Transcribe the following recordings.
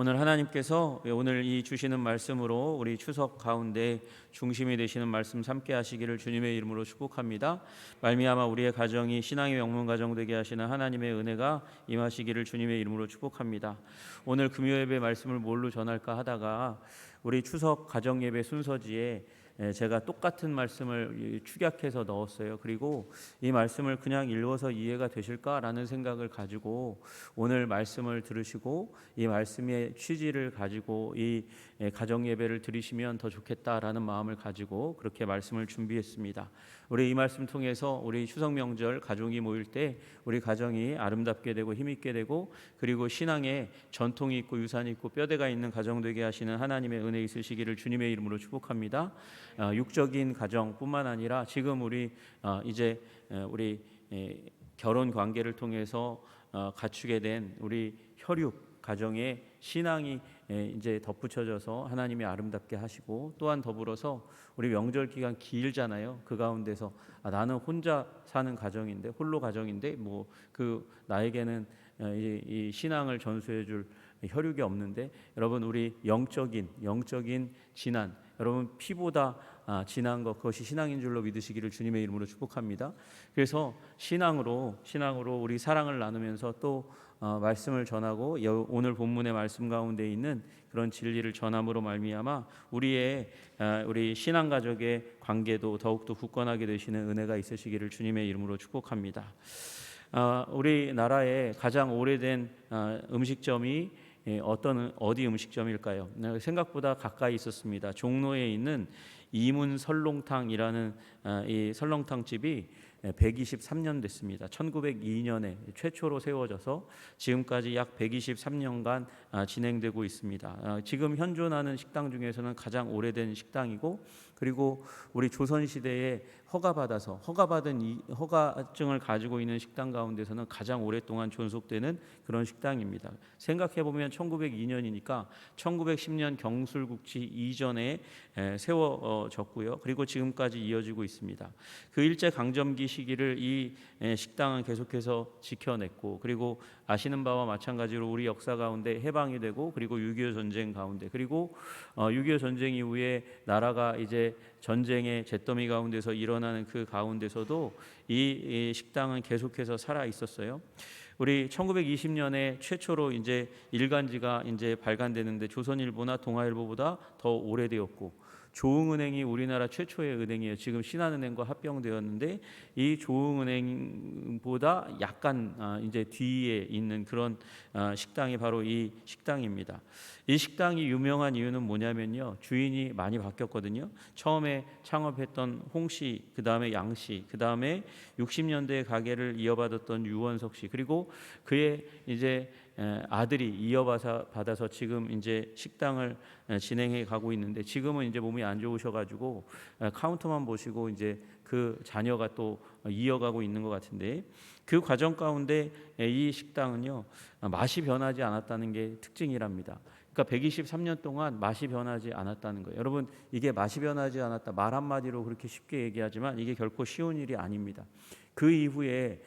오늘 하나님께서 오늘 이 주시는 말씀으로 우리 추석 가운데 중심이 되시는 말씀 삼게 하시기를 주님의 이름으로 축복합니다. 말미암아 우리의 가정이 신앙의 명문 가정 되게 하시는 하나님의 은혜가 임하시기를 주님의 이름으로 축복합니다. 오늘 금요 예배 말씀을 뭘로 전할까 하다가 우리 추석 가정 예배 순서지에 예, 제가 똑같은 말씀을 축약해서 넣었어요. 그리고 이 말씀을 그냥 읽어서 이해가 되실까라는 생각을 가지고 오늘 말씀을 들으시고 이 말씀의 취지를 가지고 이 예, 가정 예배를 드리시면 더 좋겠다라는 마음을 가지고 그렇게 말씀을 준비했습니다. 우리 이 말씀 통해서 우리 추석 명절 가족이 모일 때 우리 가정이 아름답게 되고 힘 있게 되고 그리고 신앙에 전통이 있고 유산이 있고 뼈대가 있는 가정 되게 하시는 하나님의 은혜 있으시기를 주님의 이름으로 축복합니다. 어, 육적인 가정뿐만 아니라 지금 우리 어, 이제 어, 우리 결혼 관계를 통해서 갖추게 된 우리 혈육 가정의 신앙이 이제 덧붙여져서 하나님이 아름답게 하시고 또한 더불어서 우리 명절 기간 길잖아요. 그 가운데서 아, 나는 혼자 사는 가정인데 홀로 가정인데 뭐 그 나에게는 이, 이 신앙을 전수해줄 혈육이 없는데 여러분 우리 영적인 영적인 진한 여러분 피보다 아, 진한 것 그것이 신앙인 줄로 믿으시기를 주님의 이름으로 축복합니다. 그래서 신앙으로 신앙으로 우리 사랑을 나누면서 또 어, 말씀을 전하고 오늘 본문의 말씀 가운데 있는 그런 진리를 전함으로 말미암아 우리의 아, 우리 신앙 가족의 관계도 더욱더 굳건하게 되시는 은혜가 있으시기를 주님의 이름으로 축복합니다. 아, 우리 나라의 가장 오래된 음식점이 예, 어떤 어디 음식점일까요? 네, 생각보다 가까이 있었습니다. 종로에 있는 이문 설렁탕이라는 아, 이 설렁탕 집이 123년 됐습니다. 1902년에 최초로 세워져서 지금까지 약 123년간 아, 진행되고 있습니다. 아, 지금 현존하는 식당 중에서는 가장 오래된 식당이고 그리고 우리 조선 시대에 허가받아서 허가받은 이 허가증을 가지고 있는 식당 가운데서는 가장 오랫동안 존속되는 그런 식당입니다. 생각해 보면 1902년이니까 1910년 경술국치 이전에 세워졌고요. 그리고 지금까지 이어지고 있습니다. 그 일제 강점기 시기를 이 식당은 계속해서 지켜냈고 그리고 아시는 바와 마찬가지로 우리 역사 가운데 해방이 되고 그리고 6.25 전쟁 가운데 그리고 6.25 어, 전쟁 이후에 나라가 이제 전쟁의 잿더미 가운데서 일어나는 그 가운데서도 이 식당은 계속해서 살아 있었어요. 우리 1920년에 최초로 이제 일간지가 이제 발간되는데 조선일보나 동아일보보다 더 오래되었고 조흥은행이 우리나라 최초의 은행이에요. 지금 신한은행과 합병되었는데 이 조흥은행보다 약간 아, 이제 뒤에 있는 그런 아, 식당이 바로 이 식당입니다. 이 식당이 유명한 이유는 뭐냐면요. 주인이 많이 바뀌었거든요. 처음에 창업했던 홍 씨, 그 다음에 양 씨, 그 다음에 60년대 가게를 이어받았던 유원석 씨, 그리고 그의 이제 아들이 이어받아서 지금 이제 식당을 진행해 가고 있는데 지금은 이제 몸이 안 좋으셔가지고 카운터만 보시고 이제 그 자녀가 또 이어가고 있는 것 같은데 그 과정 가운데 이 식당은요 맛이 변하지 않았다는 게 특징이랍니다. 그러니까 123년 동안 맛이 변하지 않았다는 거예요. 여러분 이게 맛이 변하지 않았다 말 한마디로 그렇게 쉽게 얘기하지만 이게 결코 쉬운 일이 아닙니다. 그 이후에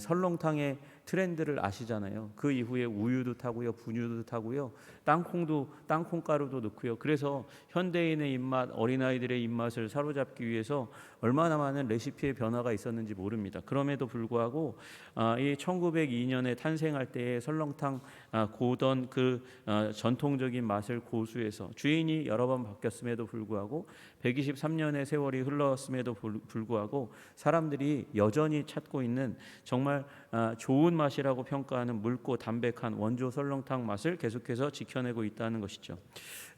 설렁탕의 트렌드를 아시잖아요. 그 이후에 우유도 타고요, 분유도 타고요, 땅콩도 땅콩가루도 넣고요. 그래서 현대인의 입맛, 어린아이들의 입맛을 사로잡기 위해서 얼마나 많은 레시피의 변화가 있었는지 모릅니다. 그럼에도 불구하고 아, 이 1902년에 탄생할 때의 설렁탕 아, 고던 그 아, 전통적인 맛을 고수해서 주인이 여러 번 바뀌었음에도 불구하고 123년의 세월이 흘렀음에도 불구하고 사람들이 여전히 찾고 있는 정말 좋은 맛이라고 평가하는 묽고 담백한 원조 설렁탕 맛을 계속해서 지켜내고 있다는 것이죠.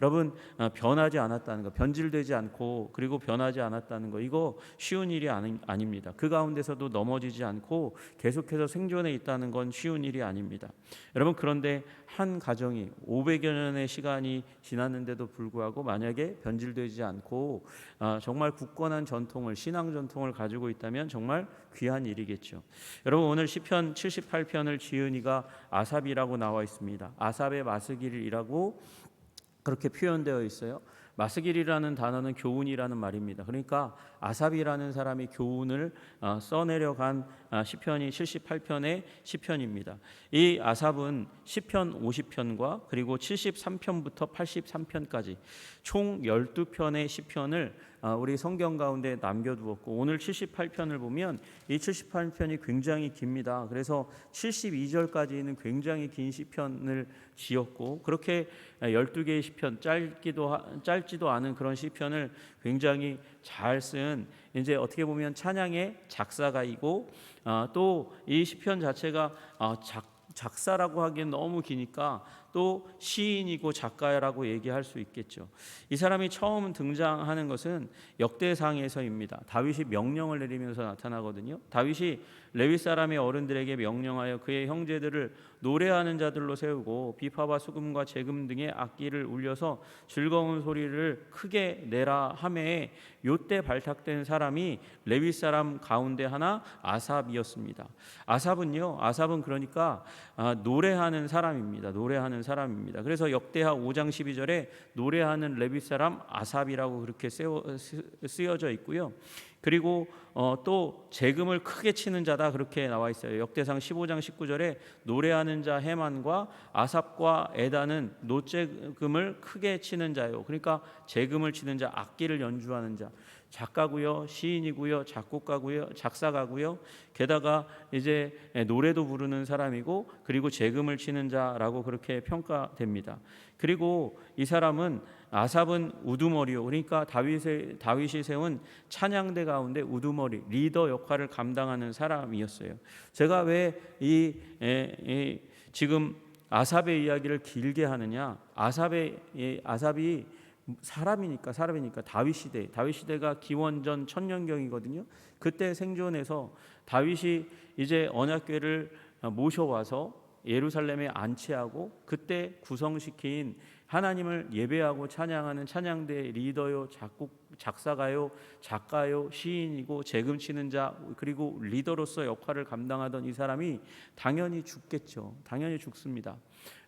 여러분 어, 변하지 않았다는 거, 변질되지 않고 그리고 변하지 않았다는 거 이거 쉬운 일이 아니, 아닙니다. 그 가운데서도 넘어지지 않고 계속해서 생존해 있다는 건 쉬운 일이 아닙니다. 여러분 그런데 한 가정이 500여 년의 시간이 지났는데도 불구하고 만약에 변질되지 않고 아, 정말 굳건한 전통을 신앙 전통을 가지고 있다면 정말 귀한 일이겠죠. 여러분 오늘 시편 78편을 지은 이가 아삽이라고 나와 있습니다. 아삽의 마스길이라고 그렇게 표현되어 있어요. 마스길이라는 단어는 교훈이라는 말입니다. 그러니까 아삽이라는 사람이 교훈을 어, 써내려간 아, 시편이 78편의 시편입니다. 이 아삽은 시편 50편과 그리고 73편부터 83편까지 총 12편의 시편을 아, 우리 성경 가운데 남겨두었고 오늘 78편을 보면 이 78편이 굉장히 깁니다. 그래서 72절까지는 굉장히 긴 시편을 지었고 그렇게 12개의 시편 짧기도 하- 짧지도 않은 그런 시편을 굉장히 잘 쓴 이제 어떻게 보면 찬양의 작사가이고 아, 또이 시편 자체가 아, 작 작사라고 하기엔 너무 기니까 또 시인이고 작가라고 얘기할 수 있겠죠. 이 사람이 처음 등장하는 것은 역대상에서입니다. 다윗이 명령을 내리면서 나타나거든요. 다윗이 레위 사람의 어른들에게 명령하여 그의 형제들을 노래하는 자들로 세우고 비파와 수금과 재금 등의 악기를 울려서 즐거운 소리를 크게 내라 하매 요때 발탁된 사람이 레위 사람 가운데 하나 아삽이었습니다. 아삽은요. 아삽은 그러니까 아, 노래하는 사람입니다. 노래하는 사람입니다. 그래서 역대하 5장 12절에 노래하는 레위 사람 아삽이라고 그렇게 쓰여져 있고요. 그리고 어, 또 재금을 크게 치는 자다 그렇게 나와 있어요. 역대상 15장 19절에 노래하는 자 해만과 아삽과 에다는 노재금을 크게 치는 자요. 그러니까 재금을 치는 자, 악기를 연주하는 자. 작가고요, 시인이고요, 작곡가고요, 작사가고요. 게다가 이제 노래도 부르는 사람이고 그리고 재금을 치는 자라고 그렇게 평가됩니다. 그리고 이 사람은 아삽은 우두머리요. 그러니까 다윗의 다윗이 세운 찬양대 가운데 우두머리 리더 역할을 감당하는 사람이었어요. 제가 왜이 지금 아삽의 이야기를 길게 하느냐? 아삽의 이 아삽이 사람이니까 사람이니까 다윗 시대 다윗 시대가 기원전 천년경이거든요. 그때 생존해서 다윗이 이제 언약궤를 모셔와서 예루살렘에 안치하고 그때 구성시킨 하나님을 예배하고 찬양하는 찬양대 리더요 작곡 작사가요 작가요 시인이고 재금 치는 자 그리고 리더로서 역할을 감당하던 이 사람이 당연히 죽겠죠. 당연히 죽습니다.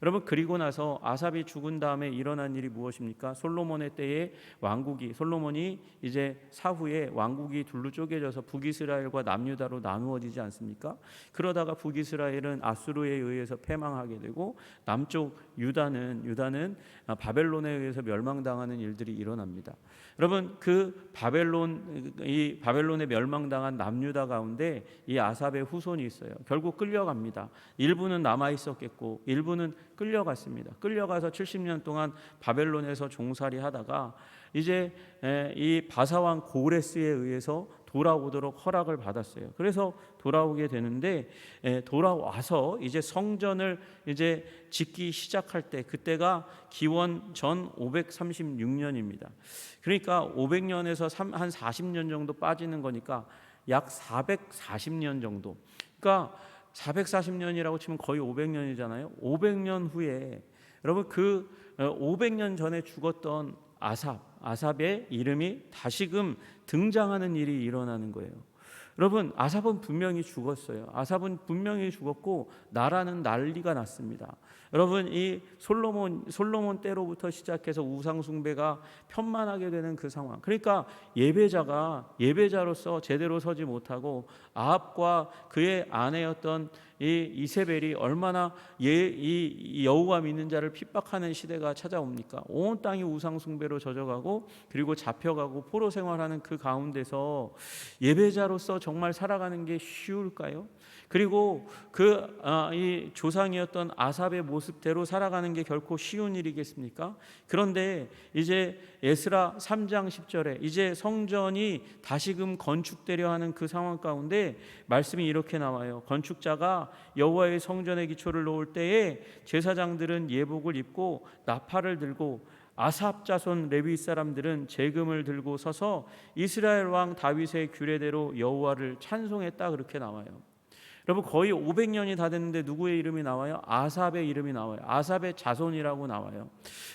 여러분 그리고 나서 아삽이 죽은 다음에 일어난 일이 무엇입니까? 솔로몬의 때에 왕국이 솔로몬이 이제 사후에 왕국이 둘로 쪼개져서 북이스라엘과 남유다로 나누어지지 않습니까? 그러다가 북이스라엘은 아수르에 의해서 패망하게 되고 남쪽 유다는 유다는 바벨론에 의해서 멸망당하는 일들이 일어납니다. 여러분 그 바벨론 이 바벨론에 멸망당한 남유다 가운데 이 아삽의 후손이 있어요. 결국 끌려갑니다. 일부는 남아 있었겠고 일부는 끌려갔습니다. 끌려가서 70년 동안 바벨론에서 종살이 하다가 이제 이 바사왕 고레스에 의해서 돌아오도록 허락을 받았어요. 그래서 돌아오게 되는데 돌아와서 이제 성전을 이제 짓기 시작할 때 그때가 기원 전 536년입니다. 그러니까 500년에서 한 40년 정도 빠지는 거니까 약 440년 정도. 그러니까 440년이라고 치면 거의 500년이잖아요. 500년 후에 여러분 그 500년 전에 죽었던 아삽, 아삽의 이름이 다시금 등장하는 일이 일어나는 거예요. 여러분 아삽은 분명히 죽었어요. 아삽은 분명히 죽었고 나라는 난리가 났습니다. 여러분 이 솔로몬 솔로몬 때로부터 시작해서 우상 숭배가 편만하게 되는 그 상황. 그러니까 예배자가 예배자로서 제대로 서지 못하고 아합과 그의 아내였던 이 이세벨이 얼마나 예, 이 여호와 믿는 자를 핍박하는 시대가 찾아옵니까? 온 땅이 우상 숭배로 젖어가고 그리고 잡혀가고 포로 생활하는 그 가운데서 예배자로서 정말 살아가는 게 쉬울까요? 그리고 그이 아, 조상이었던 아삽의 모습대로 살아가는 게 결코 쉬운 일이겠습니까? 그런데 이제 에스라 3장 10절에 이제 성전이 다시금 건축되려 하는 그 상황 가운데 말씀이 이렇게 나와요. 건축자가 여호와의 성전의 기초를 놓을 때에 제사장들은 예복을 입고 나팔을 들고 아삽 자손 레위 사람들은 재금을 들고 서서 이스라엘 왕 다윗의 규례대로 여호와를 찬송했다 그렇게 나와요. 여러분 거의 500년이 다 됐는데 누구의 이름이 나와요? 아삽의 이름이 나와요. 아삽의 자손이라고 나와요.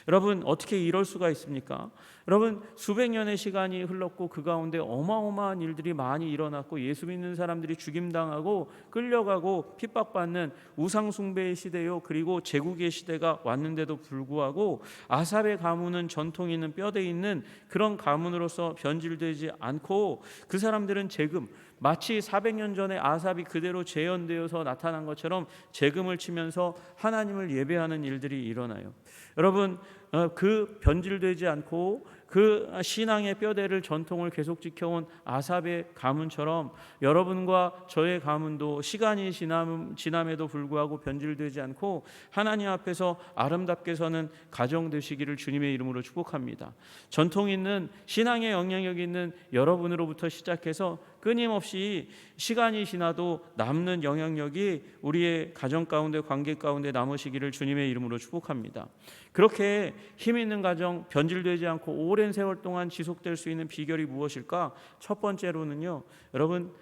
여러분 어떻게 이럴 수가 있습니까? 여러분 수백 년의 시간이 흘렀고 그 가운데 어마어마한 일들이 많이 일어났고 예수 믿는 사람들이 죽임당하고 끌려가고 핍박받는 우상 숭배의 시대요 그리고 제국의 시대가 왔는데도 불구하고 아삽의 가문은 전통 있는 뼈대 있는 그런 가문으로서 변질되지 않고 그 사람들은 재금 마치 400년 전에 아삽이 그대로 재현되어서 나타난 것처럼 재금을 치면서 하나님을 예배하는 일들이 일어나요. 여러분 어, 그 변질되지 않고 그 신앙의 뼈대를 전통을 계속 지켜온 아삽의 가문처럼 여러분과 저의 가문도 시간이 지남, 지남에도 불구하고 변질되지 않고 하나님 앞에서 아름답게 서는 가정 되시기를 주님의 이름으로 축복합니다. 전통 있는 신앙의 영향력 있는 여러분으로부터 시작해서 끊임없이 시간이 지나도 남는 영향력이 우리의 가정 가운데 관계 가운데 남으시기를 주님의 이름으로 축복합니다. 그렇게 힘 있는 가정 변질되지 않고 오랜 세월 동안 지속될 수 있는 비결이 무엇일까? 첫 번째로는요. 여러분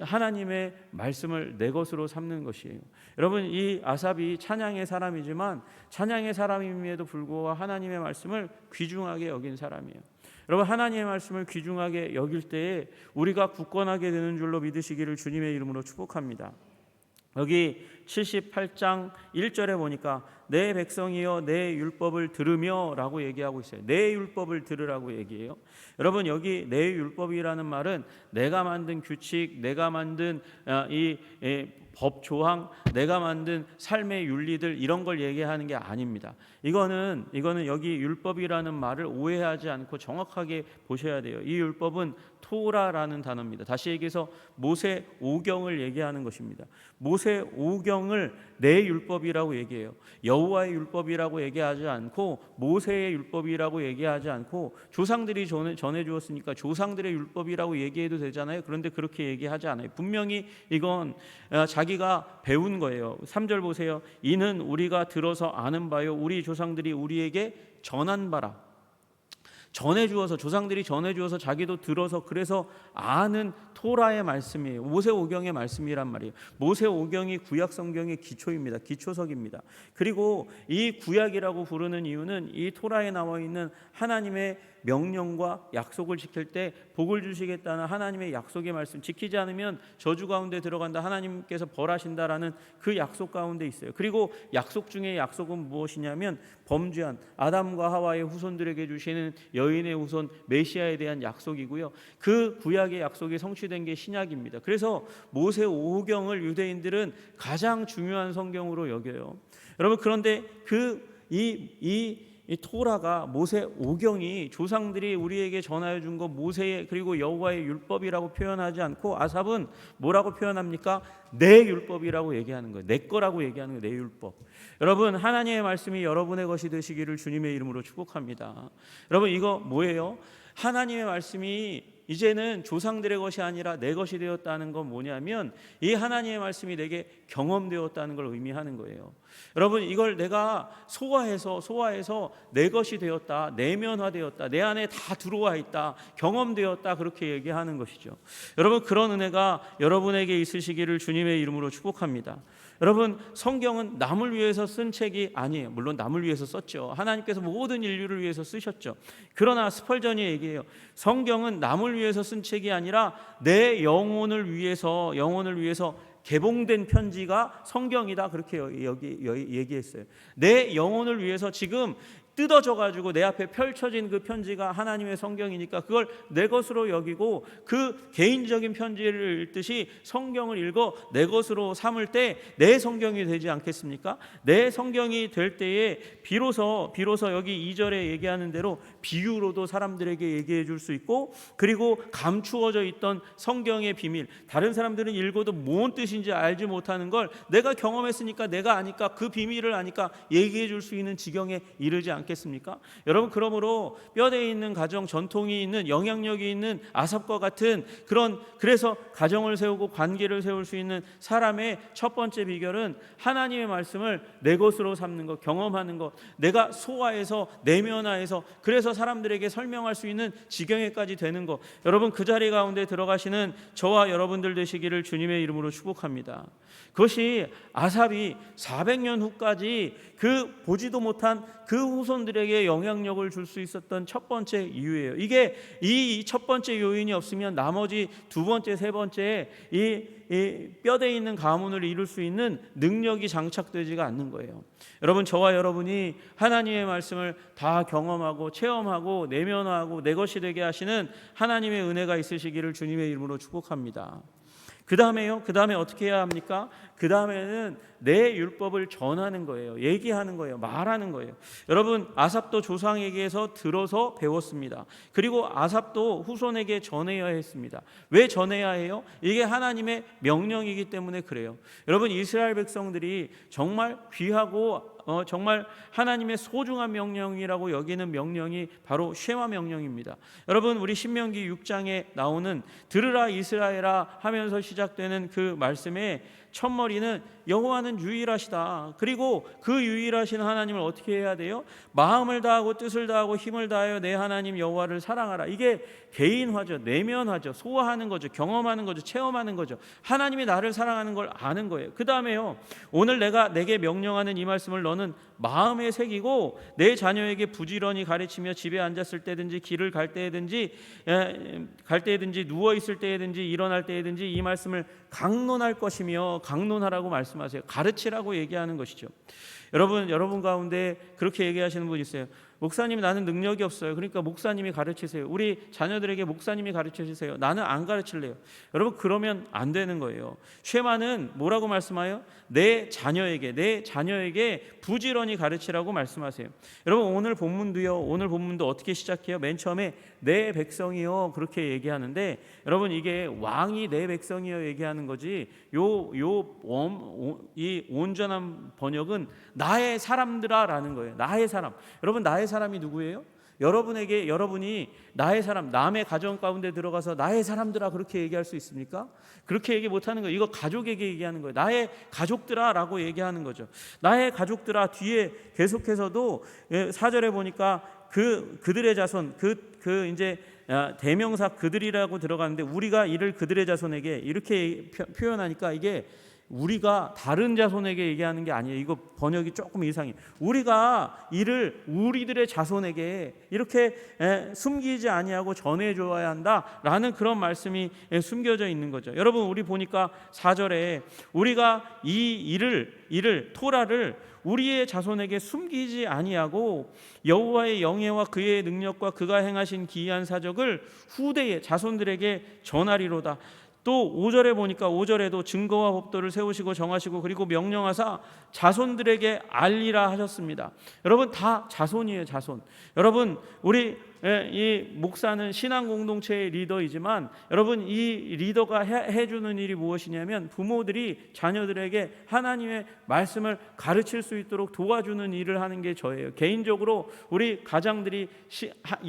하나님의 말씀을 내 것으로 삼는 것이에요. 여러분 이 아삽이 찬양의 사람이지만 찬양의 사람임에도 불구하고 하나님의 말씀을 귀중하게 여긴 사람이에요. 여러분 하나님의 말씀을 귀중하게 여길 때에 우리가 굳건하게 되는 줄로 믿으시기를 주님의 이름으로 축복합니다. 여기 78장 1절에 보니까 내 백성이여 내 율법을 들으며라고 얘기하고 있어요. 내 율법을 들으라고 얘기해요. 여러분 여기 내 율법이라는 말은 내가 만든 규칙, 내가 만든 아, 이법 조항, 내가 만든 삶의 윤리들 이런 걸 얘기하는 게 아닙니다. 이거는 이거는 여기 율법이라는 말을 오해하지 않고 정확하게 보셔야 돼요. 이 율법은 토라라는 단어입니다. 다시 얘기해서 모세 오경을 얘기하는 것입니다. 모세 오경 을 내 율법이라고 얘기해요. 여호와의 율법이라고 얘기하지 않고 모세의 율법이라고 얘기하지 않고 조상들이 전해, 전해 주었으니까 조상들의 율법이라고 얘기해도 되잖아요. 그런데 그렇게 얘기하지 않아요. 분명히 이건 어, 자기가 배운 거예요. 3절 보세요. 이는 우리가 들어서 아는 바요 우리 조상들이 우리에게 전한 바라. 전해 주어서 조상들이 전해 주어서 자기도 들어서 그래서 아는 토라의 말씀이에요. 모세 오경의 말씀이란 말이에요. 모세 오경이 구약 성경의 기초입니다. 기초석입니다. 그리고 이 구약이라고 부르는 이유는 이 토라에 나와 있는 하나님의 명령과 약속을 지킬 때 복을 주시겠다는 하나님의 약속의 말씀 지키지 않으면 저주 가운데 들어간다 하나님께서 벌하신다라는 그 약속 가운데 있어요. 그리고 약속 중에 약속은 무엇이냐면 범죄한 아담과 하와의 후손들에게 주시는 여인의 후손 메시아에 대한 약속이고요. 그 구약의 약속이 성취된 게 신약입니다. 그래서 모세 오경을 유대인들은 가장 중요한 성경으로 여겨요. 여러분 그런데 그 이 이 이 토라가 모세 오경이 조상들이 우리에게 전하여 준것 모세의 그리고 여호와의 율법이라고 표현하지 않고 아삽은 뭐라고 표현합니까? 내 율법이라고 얘기하는 거예요. 내 거라고 얘기하는 거예요. 내 율법. 여러분 하나님의 말씀이 여러분의 것이 되시기를 주님의 이름으로 축복합니다. 여러분 이거 뭐예요? 하나님의 말씀이 이제는 조상들의 것이 아니라 내 것이 되었다는 건 뭐냐면 이 하나님의 말씀이 내게 경험되었다는 걸 의미하는 거예요. 여러분 이걸 내가 소화해서 소화해서 내 것이 되었다, 내면화되었다, 내 안에 다 들어와 있다, 경험되었다 그렇게 얘기하는 것이죠. 여러분 그런 은혜가 여러분에게 있으시기를 주님의 이름으로 축복합니다. 여러분 성경은 남을 위해서 쓴 책이 아니에요. 물론 남을 위해서 썼죠. 하나님께서 모든 인류를 위해서 쓰셨죠. 그러나 스펄전이 얘기해요. 성경은 남을 위해서 쓴 책이 아니라 내 영혼을 위해서 영혼을 위해서 개봉된 편지가 성경이다 그렇게 여기, 얘기했어요. 내 영혼을 위해서 지금 뜯어져 가지고 내 앞에 펼쳐진 그 편지가 하나님의 성경이니까 그걸 내 것으로 여기고 그 개인적인 편지를 읽듯이 성경을 읽어 내 것으로 삼을 때 내 성경이 되지 않겠습니까? 내 성경이 될 때에 비로소 비로소 여기 2절에 얘기하는 대로 비유로도 사람들에게 얘기해 줄 수 있고 그리고 감추어져 있던 성경의 비밀 다른 사람들은 읽어도 뭔 뜻인지 알지 못하는 걸 내가 경험했으니까 내가 아니까 그 비밀을 아니까 얘기해 줄 수 있는 지경에 이르지 않 않겠습니까? 여러분 그러므로 뼈대에 있는 가정 전통이 있는 영향력이 있는 아삽과 같은 그런 그래서 가정을 세우고 관계를 세울 수 있는 사람의 첫 번째 비결은 하나님의 말씀을 내 것으로 삼는 것, 경험하는 것, 내가 소화해서 내면화해서 그래서 사람들에게 설명할 수 있는 지경에까지 되는 것. 여러분 그 자리 가운데 들어가시는 저와 여러분들 되시기를 주님의 이름으로 축복합니다. 그것이 아삽이 400년 후까지 그 보지도 못한 그 후손들에게 영향력을 줄 수 있었던 첫 번째 이유예요. 이게 이 첫 번째 요인이 없으면 나머지 두 번째, 세 번째 이, 이 뼈대에 있는 가문을 이룰 수 있는 능력이 장착되지가 않는 거예요. 여러분 저와 여러분이 하나님의 말씀을 다 경험하고 체험하고 내면화하고 내 것이 되게 하시는 하나님의 은혜가 있으시기를 주님의 이름으로 축복합니다. 그 다음에요. 그 다음에 어떻게 해야 합니까? 그 다음에는 내 율법을 전하는 거예요. 얘기하는 거예요. 말하는 거예요. 여러분 아삽도 조상에게서 들어서 배웠습니다. 그리고 아삽도 후손에게 전해야 했습니다. 왜 전해야 해요? 이게 하나님의 명령이기 때문에 그래요. 여러분 이스라엘 백성들이 정말 귀하고 어, 정말 하나님의 소중한 명령이라고 여기는 명령이 바로 쉐마 명령입니다. 여러분 우리 신명기 6장에 나오는 들으라 이스라엘아 하면서 시작되는 그 말씀에 첫머리는 여호와는 유일하시다. 그리고 그 유일하신 하나님을 어떻게 해야 돼요? 마음을 다하고 뜻을 다하고 힘을 다하여 내 하나님 여호와를 사랑하라. 이게 개인화죠. 내면화죠. 소화하는 거죠. 경험하는 거죠. 체험하는 거죠. 하나님이 나를 사랑하는 걸 아는 거예요. 그다음에요. 오늘 내가 내게 명령하는 이 말씀을 너는 마음에 새기고 내 자녀에게 부지런히 가르치며 집에 앉았을 때든지 길을 갈 때든지 갈 때든지 누워 있을 때든지 일어날 때든지 이 말씀을 강론할 것이며 강론하라고 말씀하세요. 가르치라고 얘기하는 것이죠. 여러분 여러분 가운데 그렇게 얘기하시는 분 있어요. 목사님 나는 능력이 없어요. 그러니까 목사님이 가르치세요. 우리 자녀들에게 목사님이 가르쳐 주세요. 나는 안 가르칠래요. 여러분 그러면 안 되는 거예요. 쉐마는 뭐라고 말씀하여? 내 자녀에게 내 자녀에게 부지런히 가르치라고 말씀하세요. 여러분 오늘 본문도요. 오늘 본문도 어떻게 시작해요? 맨 처음에 내 백성이요 그렇게 얘기하는데 여러분 이게 왕이 내 백성이요 얘기하는 거지. 요 요이 온전한 번역은 나의 사람들아라는 거예요. 나의 사람. 여러분 나의 사람이 누구예요? 여러분에게 여러분이 나의 사람, 남의 가정 가운데 들어가서 나의 사람들아 그렇게 얘기할 수 있습니까? 그렇게 얘기 못 하는 거예요. 이거 가족에게 얘기하는 거예요. 나의 가족들아라고 얘기하는 거죠. 나의 가족들아 뒤에 계속해서도 예, 사절에 보니까 그 그들의 자손 그그 이제 아, 대명사 그들이라고 들어가는데 우리가 이를 그들의 자손에게 이렇게 표현하니까 이게 우리가 다른 자손에게 얘기하는 게 아니에요. 이거 번역이 조금 이상해. 우리가 이를 우리들의 자손에게 이렇게 숨기지 아니하고 전해 줘야 한다라는 그런 말씀이 숨겨져 있는 거죠. 여러분 우리 보니까 4절에 우리가 이 일을 이를 토라를 우리의 자손에게 숨기지 아니하고 여호와의 영예와 그의 능력과 그가 행하신 기이한 사적을 후대의 자손들에게 전하리로다. 또 5절에 보니까 5절에도 증거와 법도를 세우시고 정하시고 그리고 명령하사 자손들에게 알리라 하셨습니다. 여러분 다 자손이에요, 자손. 여러분 우리 예, 이 목사는 신앙 공동체의 리더이지만 여러분 이 리더가 해, 주는 일이 무엇이냐면 부모들이 자녀들에게 하나님의 말씀을 가르칠 수 있도록 도와주는 일을 하는 게 저예요. 개인적으로 우리 가장들이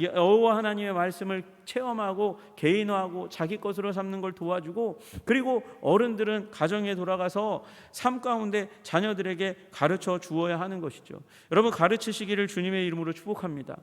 여호와 하나님의 말씀을 체험하고 개인화하고 자기 것으로 삼는 걸 도와주고 그리고 어른들은 가정에 돌아가서 삶 가운데 자녀들에게 가르쳐 주어야 하는 것이죠. 여러분 가르치시기를 주님의 이름으로 축복합니다.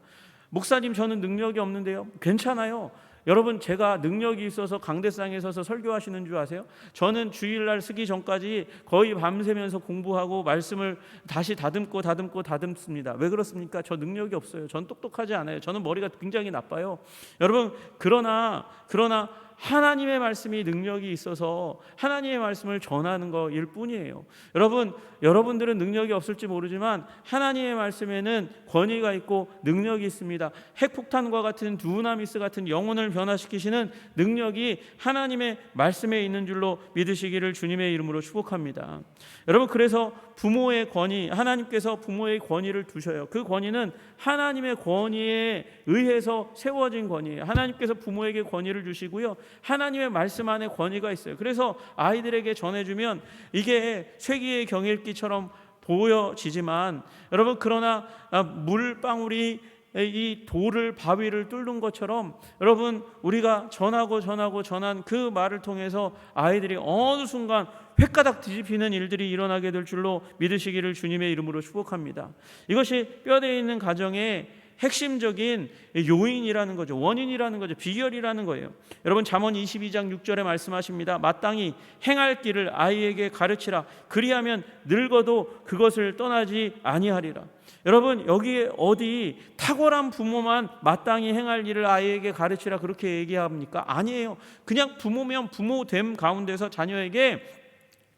목사님 저는 능력이 없는데요. 괜찮아요. 여러분 제가 능력이 있어서 강대상에 서서 설교하시는 줄 아세요? 저는 주일날 쓰기 전까지 거의 밤새면서 공부하고 말씀을 다시 다듬고 다듬고 다듬습니다. 왜 그렇습니까? 저 능력이 없어요. 전 똑똑하지 않아요. 저는 머리가 굉장히 나빠요. 여러분 그러나 그러나 하나님의 말씀이 능력이 있어서 하나님의 말씀을 전하는 것일 뿐이에요. 여러분, 여러분들은 능력이 없을지 모르지만 하나님의 말씀에는 권위가 있고 능력이 있습니다. 핵폭탄과 같은 두나미스 같은 영혼을 변화시키시는 능력이 하나님의 말씀에 있는 줄로 믿으시기를 주님의 이름으로 축복합니다. 여러분, 그래서 부모의 권위, 하나님께서 부모의 권위를 두셔요. 그 권위는 하나님의 권위에 의해서 세워진 권위예요. 하나님께서 부모에게 권위를 주시고요. 하나님의 말씀 안에 권위가 있어요. 그래서 아이들에게 전해주면 이게 쇠기의 경일기처럼 보여지지만 여러분 그러나 아, 물방울이 이 돌을 바위를 뚫는 것처럼 여러분 우리가 전하고 전하고 전한 그 말을 통해서 아이들이 어느 순간 횟가닥 뒤집히는 일들이 일어나게 될 줄로 믿으시기를 주님의 이름으로 축복합니다. 이것이 뼈대에 있는 가정의 핵심적인 요인이라는 거죠. 원인이라는 거죠. 비결이라는 거예요. 여러분 잠언 22장 6절에 말씀하십니다. 마땅히 행할 길을 아이에게 가르치라. 그리하면 늙어도 그것을 떠나지 아니하리라. 여러분 여기에 어디 탁월한 부모만 마땅히 행할 일을 아이에게 가르치라 그렇게 얘기합니까? 아니에요. 그냥 부모면 부모됨 가운데서 자녀에게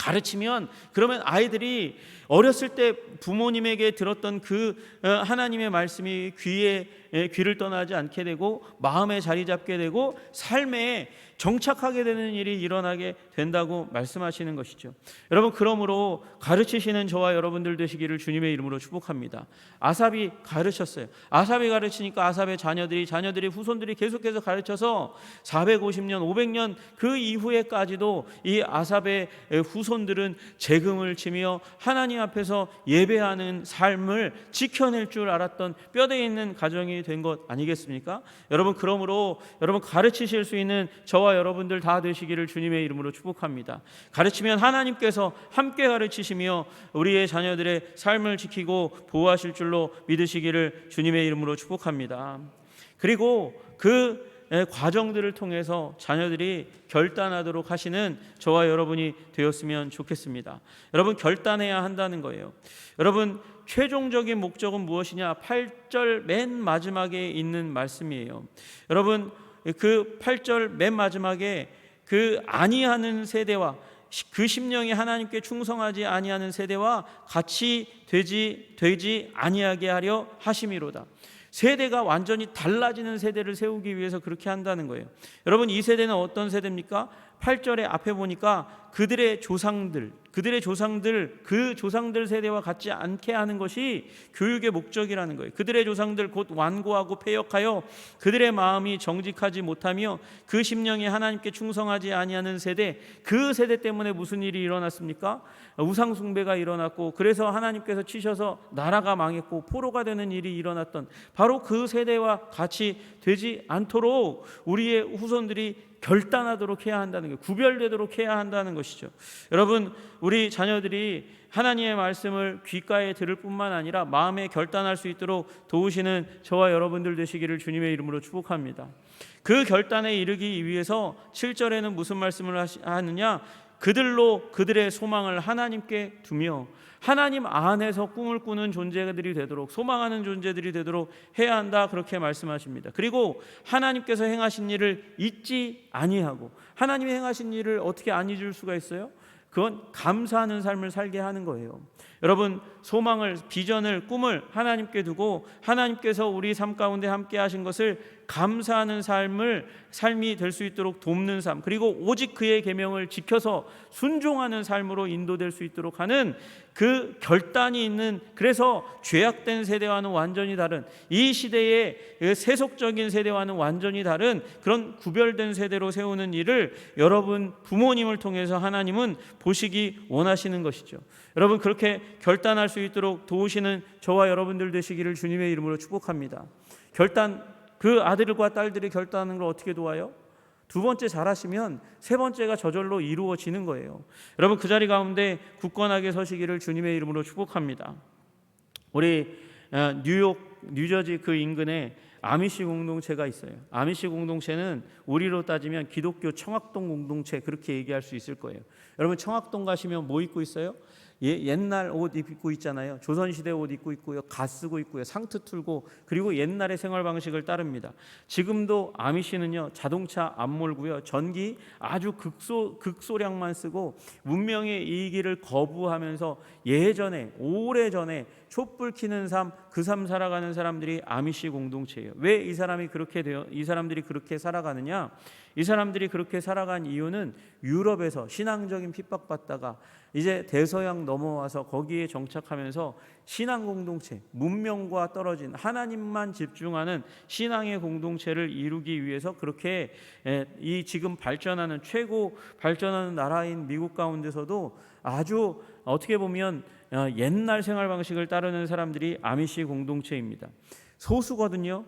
가르치면 그러면 아이들이 어렸을 때 부모님에게 들었던 그 어, 하나님의 말씀이 귀에 귀를 떠나지 않게 되고 마음에 자리 잡게 되고 삶에 정착하게 되는 일이 일어나게 된다고 말씀하시는 것이죠. 여러분 그러므로 가르치시는 저와 여러분들 되시기를 주님의 이름으로 축복합니다. 아삽이 가르쳤어요. 아삽이 가르치니까 아삽의 자녀들이 자녀들이 후손들이 계속해서 가르쳐서 450년 500년 그 이후에까지도 이 아삽의 후손들은 재금을 치며 하나님 앞에서 예배하는 삶을 지켜낼 줄 알았던 뼈대에 있는 가정이 된 것 아니겠습니까? 여러분 그러므로 여러분 가르치실 수 있는 저와 여러분들 다 되시기를 주님의 이름으로 축복합니다. 가르치면 하나님께서 함께 가르치시며 우리의 자녀들의 삶을 지키고 보호하실 줄로 믿으시기를 주님의 이름으로 축복합니다. 그리고 그 과정들을 통해서 자녀들이 결단하도록 하시는 저와 여러분이 되었으면 좋겠습니다. 여러분 결단해야 한다는 거예요. 여러분 최종적인 목적은 무엇이냐? 8절 맨 마지막에 있는 말씀이에요. 여러분 그 8절 맨 마지막에 그 아니하는 세대와 그 심령이 하나님께 충성하지 아니하는 세대와 같이 되지 되지 아니하게 하려 하심이로다. 세대가 완전히 달라지는 세대를 세우기 위해서 그렇게 한다는 거예요. 여러분 이 세대는 어떤 세대입니까? 8절에 앞에 보니까 그들의 조상들, 그들의 조상들, 그 조상들 세대와 같지 않게 하는 것이 교육의 목적이라는 거예요. 그들의 조상들 곧 완고하고 폐역하여 그들의 마음이 정직하지 못하며 그 심령이 하나님께 충성하지 아니하는 세대, 그 세대 때문에 무슨 일이 일어났습니까? 우상 숭배가 일어났고 그래서 하나님께서 치셔서 나라가 망했고 포로가 되는 일이 일어났던 바로 그 세대와 같이 되지 않도록 우리의 후손들이 결단하도록 해야 한다는 게 구별되도록 해야 한다는 것이 죠. 여러분, 우리 자녀들이 하나님의 말씀을 귓가에 들을 뿐만 아니라 마음에 결단할 수 있도록 도우시는 저와 여러분들 되시기를 주님의 이름으로 축복합니다. 그 결단에 이르기 위해서 7절에는 무슨 말씀을 하느냐? 그들로 그들의 소망을 하나님께 두며 하나님 안에서 꿈을 꾸는 존재들이 되도록 소망하는 존재들이 되도록 해야 한다 그렇게 말씀하십니다. 그리고 하나님께서 행하신 일을 잊지 아니하고 하나님이 행하신 일을 어떻게 안 잊을 수가 있어요? 그건 감사하는 삶을 살게 하는 거예요. 여러분 소망을 비전을 꿈을 하나님께 두고 하나님께서 우리 삶 가운데 함께 하신 것을 감사하는 삶을 삶이 될 수 있도록 돕는 삶 그리고 오직 그의 계명을 지켜서 순종하는 삶으로 인도될 수 있도록 하는 그 결단이 있는 그래서 죄악된 세대와는 완전히 다른 이 시대의 그 세속적인 세대와는 완전히 다른 그런 구별된 세대로 세우는 일을 여러분 부모님을 통해서 하나님은 보시기 원하시는 것이죠. 여러분 그렇게 결단할 수 있도록 도우시는 저와 여러분들 되시기를 주님의 이름으로 축복합니다. 결단 그 아들과 딸들이 결단하는 걸 어떻게 도와요? 두 번째 잘하시면 세 번째가 저절로 이루어지는 거예요. 여러분 그 자리 가운데 굳건하게 서시기를 주님의 이름으로 축복합니다. 우리 어, 뉴욕, 뉴저지 그 인근에 아미시 공동체가 있어요. 아미시 공동체는 우리로 따지면 기독교 청학동 공동체 그렇게 얘기할 수 있을 거예요. 여러분 청학동 가시면 뭐 입고 있어요? 예, 옛날 옷 입고 있잖아요. 조선시대 옷 입고 있고요. 가 쓰고 있고요. 상트 틀고 그리고 옛날의 생활 방식을 따릅니다. 지금도 아미시는요. 자동차 안 몰고요. 전기 아주 극소 극소량만 쓰고 문명의 이기를 거부하면서 예전에 오래전에 촛불 키는 삶, 그 삶 살아가는 사람들이 아미시 공동체예요. 왜 이 사람이 그렇게 되어 이 사람들이 그렇게 살아가느냐? 이 사람들이 그렇게 살아간 이유는 유럽에서 신앙적인 핍박받다가 이제 대서양 넘어와서 거기에 정착하면서 신앙 공동체, 문명과 떨어진 하나님만 집중하는 신앙의 공동체를 이루기 위해서 그렇게 이 지금 발전하는 최고 발전하는 나라인 미국 가운데서도 아주 어떻게 보면 어, 옛날 생활 방식을 따르는 사람들이 아미시 공동체입니다. 소수거든요.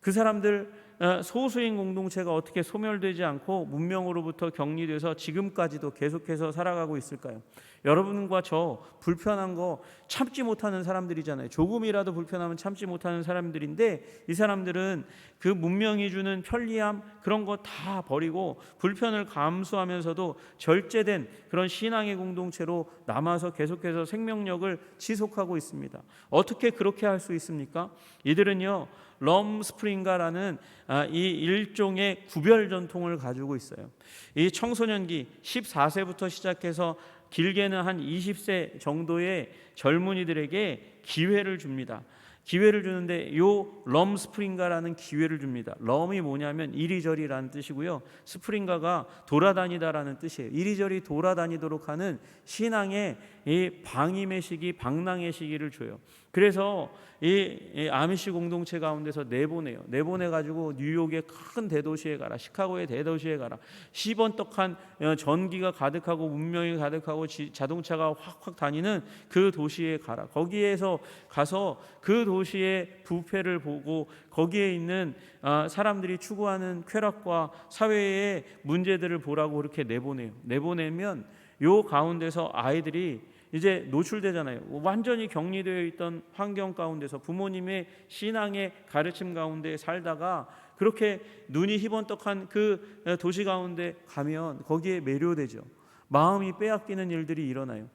그 사람들 어, 소수인 공동체가 어떻게 소멸되지 않고 문명으로부터 격리돼서 지금까지도 계속해서 살아가고 있을까요? 여러분과 저 불편한 거 참지 못하는 사람들이잖아요. 조금이라도 불편하면 참지 못하는 사람들인데 이 사람들은 그 문명이 주는 편리함 그런 거 다 버리고 불편을 감수하면서도 절제된 그런 신앙의 공동체로 남아서 계속해서 생명력을 지속하고 있습니다. 어떻게 그렇게 할 수 있습니까? 이들은요. 럼 스프링가라는 아, 이 일종의 구별 전통을 가지고 있어요. 이 청소년기 14세부터 시작해서 길게는 한 20세 정도의 젊은이들에게 기회를 줍니다. 기회를 주는데 요 럼 스프링가라는 기회를 줍니다. 럼이 뭐냐면 이리저리라는 뜻이고요. 스프링가가 돌아다니다라는 뜻이에요. 이리저리 돌아다니도록 하는 신앙의 이 방임의 시기, 방랑의 시기를 줘요. 그래서 이, 이 아미시 공동체 가운데서 내보내요. 내보내 가지고 뉴욕의 큰 대도시에 가라, 시카고의 대도시에 가라. 시번떡한 어, 전기가 가득하고 문명이 가득하고 지, 자동차가 확확 다니는 그 도시에 가라. 거기에서 가서 그 도시의 부패를 보고 거기에 있는 아, 사람들이 추구하는 쾌락과 사회의 문제들을 보라고 그렇게 내보내요. 내보내면 요 가운데서 아이들이 이제 노출되잖아요. 완전히 격리되어 있던 환경 가운데서 부모님의 신앙의 가르침 가운데 살다가 그렇게 눈이 희번떡한 그 도시 가운데 가면 거기에 매료되죠. 마음이 빼앗기는 일들이 일어나요.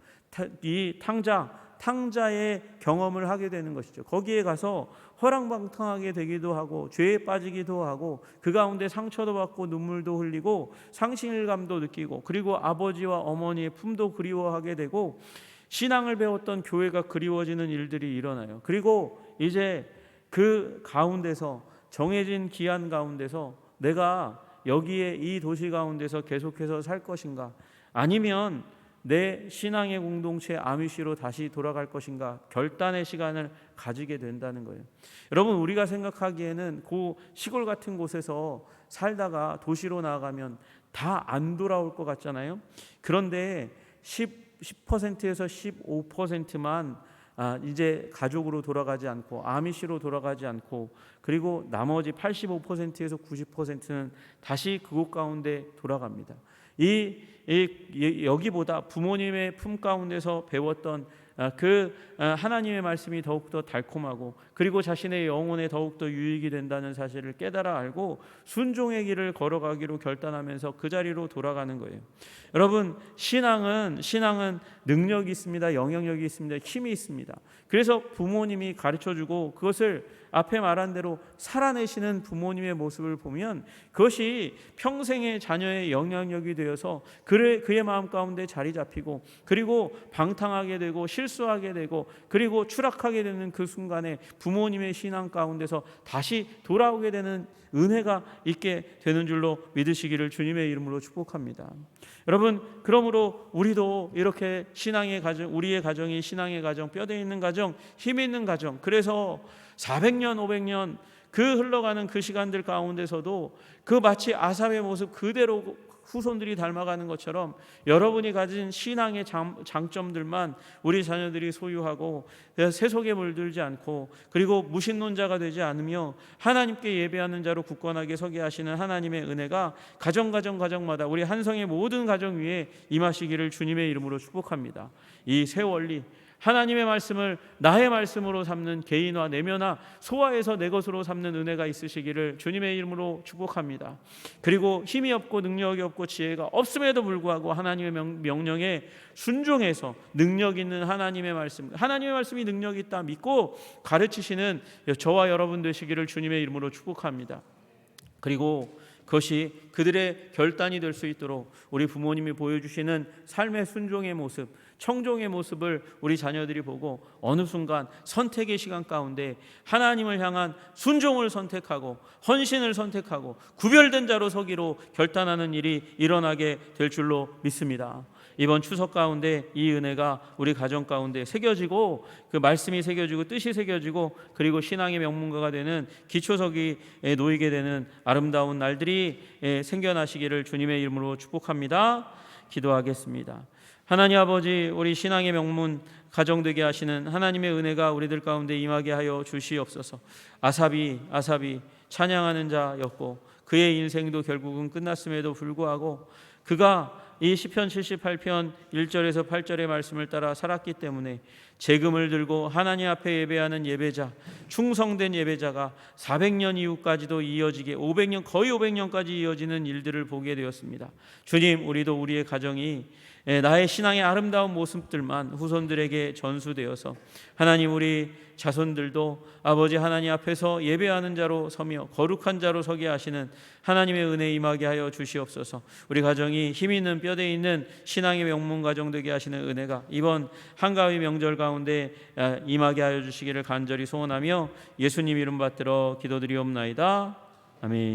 이 탕자 탕자의 경험을 하게 되는 것이죠. 거기에 가서 허랑방탕하게 되기도 하고 죄에 빠지기도 하고 그 가운데 상처도 받고 눈물도 흘리고 상실감도 느끼고 그리고 아버지와 어머니의 품도 그리워하게 되고 신앙을 배웠던 교회가 그리워지는 일들이 일어나요. 그리고 이제 그 가운데서 정해진 기한 가운데서 내가 여기에 이 도시 가운데서 계속해서 살 것인가 아니면 내 신앙의 공동체 아미시로 다시 돌아갈 것인가 결단의 시간을 가지게 된다는 거예요. 여러분 우리가 생각하기에는 그 시골 같은 곳에서 살다가 도시로 나가면 다 안 돌아올 것 같잖아요. 그런데 10 10%에서 15%만 아, 이제 가족으로 돌아가지 않고 아미시로 돌아가지 않고 그리고 나머지 85%에서 90%는 다시 그곳 가운데 돌아갑니다. 이, 이 여기보다 부모님의 품 가운데서 배웠던 아, 그 아, 하나님의 말씀이 더욱더 달콤하고 그리고 자신의 영혼에 더욱더 유익이 된다는 사실을 깨달아 알고 순종의 길을 걸어가기로 결단하면서 그 자리로 돌아가는 거예요. 여러분 신앙은 신앙은 능력이 있습니다. 영향력이 있습니다. 힘이 있습니다. 그래서 부모님이 가르쳐 주고 그것을 앞에 말한 대로 살아내시는 부모님의 모습을 보면 그것이 평생의 자녀의 영향력이 되어서 그의, 그의 마음 가운데 자리 잡히고 그리고 방탕하게 되고 실수하게 되고 그리고 추락하게 되는 그 순간에 부모님의 신앙 가운데서 다시 돌아오게 되는 은혜가 있게 되는 줄로 믿으시기를 주님의 이름으로 축복합니다. 여러분, 그러므로 우리도 이렇게 신앙의 가정, 우리의 가정이 신앙의 가정, 뼈대 있는 가정, 힘 있는 가정. 그래서 400년, 500년 그 흘러가는 그 시간들 가운데서도 그 마치 아삽의 모습 그대로 후손들이 닮아가는 것처럼 여러분이 가진 신앙의 장, 장점들만 우리 자녀들이 소유하고 세속에 물들지 않고 그리고 무신론자가 되지 않으며 하나님께 예배하는 자로 굳건하게 서게 하시는 하나님의 은혜가 가정 가정 가정마다 우리 한성의 모든 가정 위에 임하시기를 주님의 이름으로 축복합니다. 이새 원리 하나님의 말씀을 나의 말씀으로 삼는 개인화 내면화 소화해서 내 것으로 삼는 은혜가 있으시기를 주님의 이름으로 축복합니다. 그리고 힘이 없고 능력이 없고 지혜가 없음에도 불구하고 하나님의 명, 령에 순종해서 능력 있는 하나님의 말씀, 하나님의 말씀이 능력 있다 믿고 가르치시는 저와 여러분 되시기를 주님의 이름으로 축복합니다. 그리고 그것이 그들의 결단이 될 수 있도록 우리 부모님이 보여주시는 삶의 순종의 모습, 청종의 모습을 우리 자녀들이 보고 어느 순간 선택의 시간 가운데 하나님을 향한 순종을 선택하고 헌신을 선택하고 구별된 자로 서기로 결단하는 일이 일어나게 될 줄로 믿습니다. 이번 추석 가운데 이 은혜가 우리 가정 가운데 새겨지고 그 말씀이 새겨지고 뜻이 새겨지고 그리고 신앙의 명문가가 되는 기초석이 놓이게 되는 아름다운 날들이 생겨나시기를 주님의 이름으로 축복합니다. 기도하겠습니다. 하나님 아버지 우리 신앙의 명문 가정되게 하시는 하나님의 은혜가 우리들 가운데 임하게 하여 주시옵소서. 아삽이 아삽이 찬양하는 자였고 그의 인생도 결국은 끝났음에도 불구하고 그가 이 시편 78편 1절에서 8절의 말씀을 따라 살았기 때문에 재금을 들고 하나님 앞에 예배하는 예배자, 충성된 예배자가 400년 이후까지도 이어지게 500년 거의 500년까지 이어지는 일들을 보게 되었습니다. 주님, 우리도 우리의 가정이 예, 나의 신앙의 아름다운 모습들만 후손들에게 전수되어서 하나님 우리 자손들도 아버지 하나님 앞에서 예배하는 자로 서며 거룩한 자로 서게 하시는 하나님의 은혜 임하게 하여 주시옵소서. 우리 가정이 힘 있는 뼈대 있는 신앙의 명문 가정 되게 하시는 은혜가 이번 한가위 명절 가운데 아, 임하게 하여 주시기를 간절히 소원하며 예수님 이름 받들어 기도드리옵나이다. 아멘.